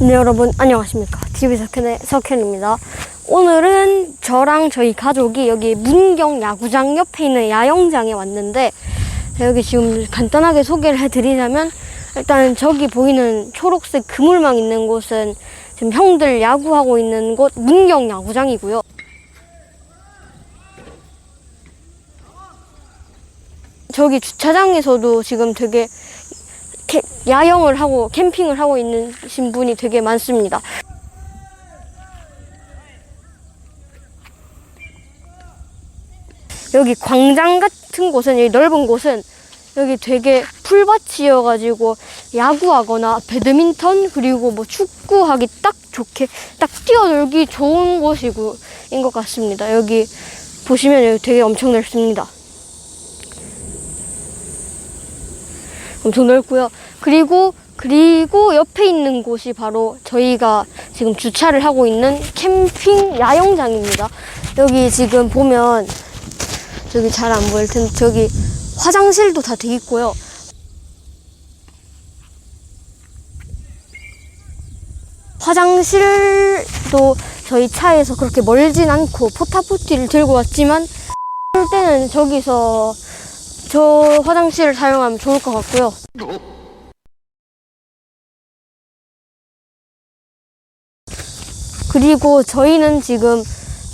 네 여러분 안녕하십니까. TV 석현의 석현입니다. 오늘은 저랑 저희 가족이 여기 문경 야구장 옆에 있는 야영장에 왔는데 여기 지금 간단하게 소개를 해드리자면 일단 저기 보이는 초록색 그물망 있는 곳은 지금 형들 야구하고 있는 곳 문경 야구장이고요. 저기 주차장에서도 지금 되게 캠- 야영을 하고 캠핑을 하고 있는 신 분이 되게 많습니다. 여기 광장 같은 곳은 여기 넓은 곳은 여기 되게 풀밭이어가지고 야구하거나 배드민턴 그리고 뭐 축구하기 딱 좋게 딱 뛰어놀기 좋은 곳이고 인 것 같습니다. 여기 보시면 여기 되게 엄청 넓습니다. 엄청 넓고요. 그리고 그리고 옆에 있는 곳이 바로 저희가 지금 주차를 하고 있는 캠핑 야영장입니다. 여기 지금 보면 저기 잘 안 보일 텐데 저기 화장실도 다 돼 있고요. 화장실도 저희 차에서 그렇게 멀진 않고 포타포티를 들고 왔지만 할 때는 저기서 저 화장실을 사용하면 좋을 것 같고요. 그리고 저희는 지금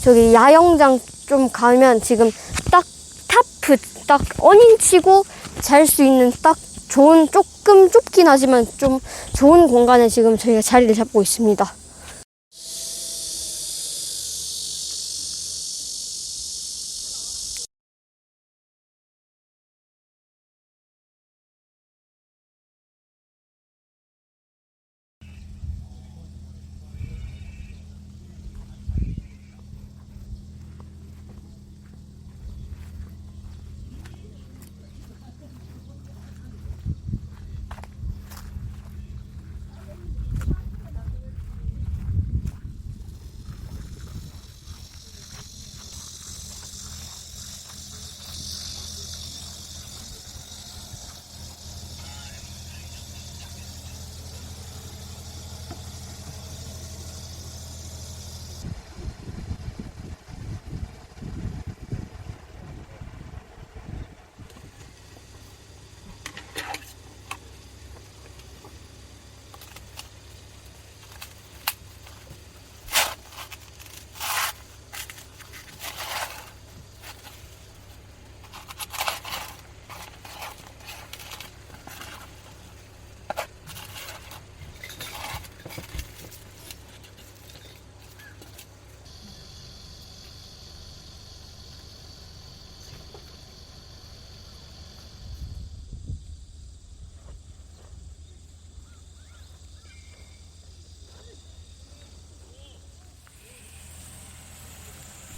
저기 야영장 좀 가면 지금 딱 타프 딱 어닝치고 잘 수 있는 딱 좋은 조금 좁긴 하지만 좀 좋은 공간에 지금 저희가 자리를 잡고 있습니다.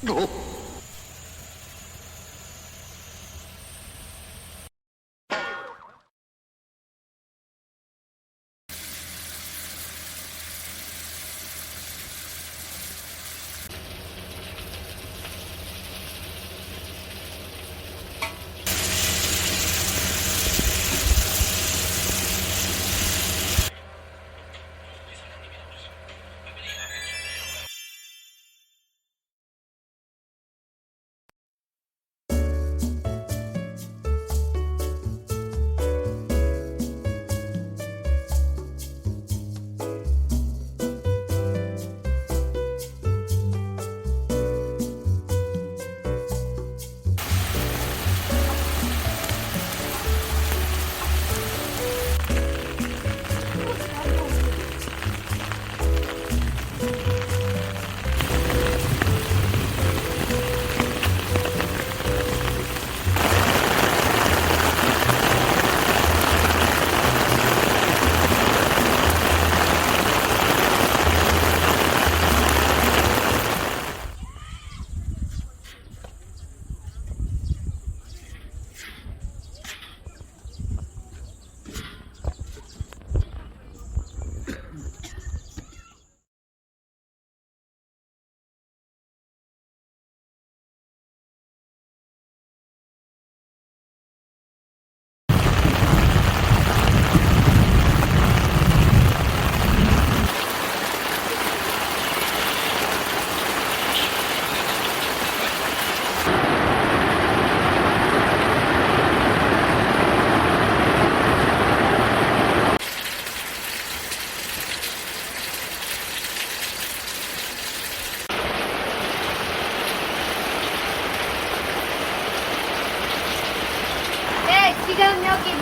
おっ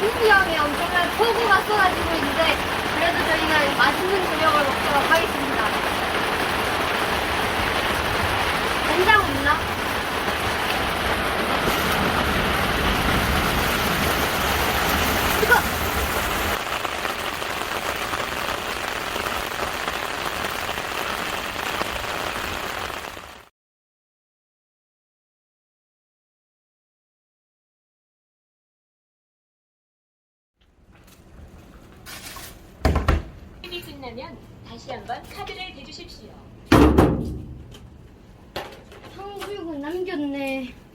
무기형에 엄청난 폭우가 쏟아지고 있는데 그래도 저희는 맛있는 저녁을 먹도록 하겠습니다. 된장 없나? 뜨거! 끝나면 다시 한번 카드를 대주십시오. 탕수육은 남겼네.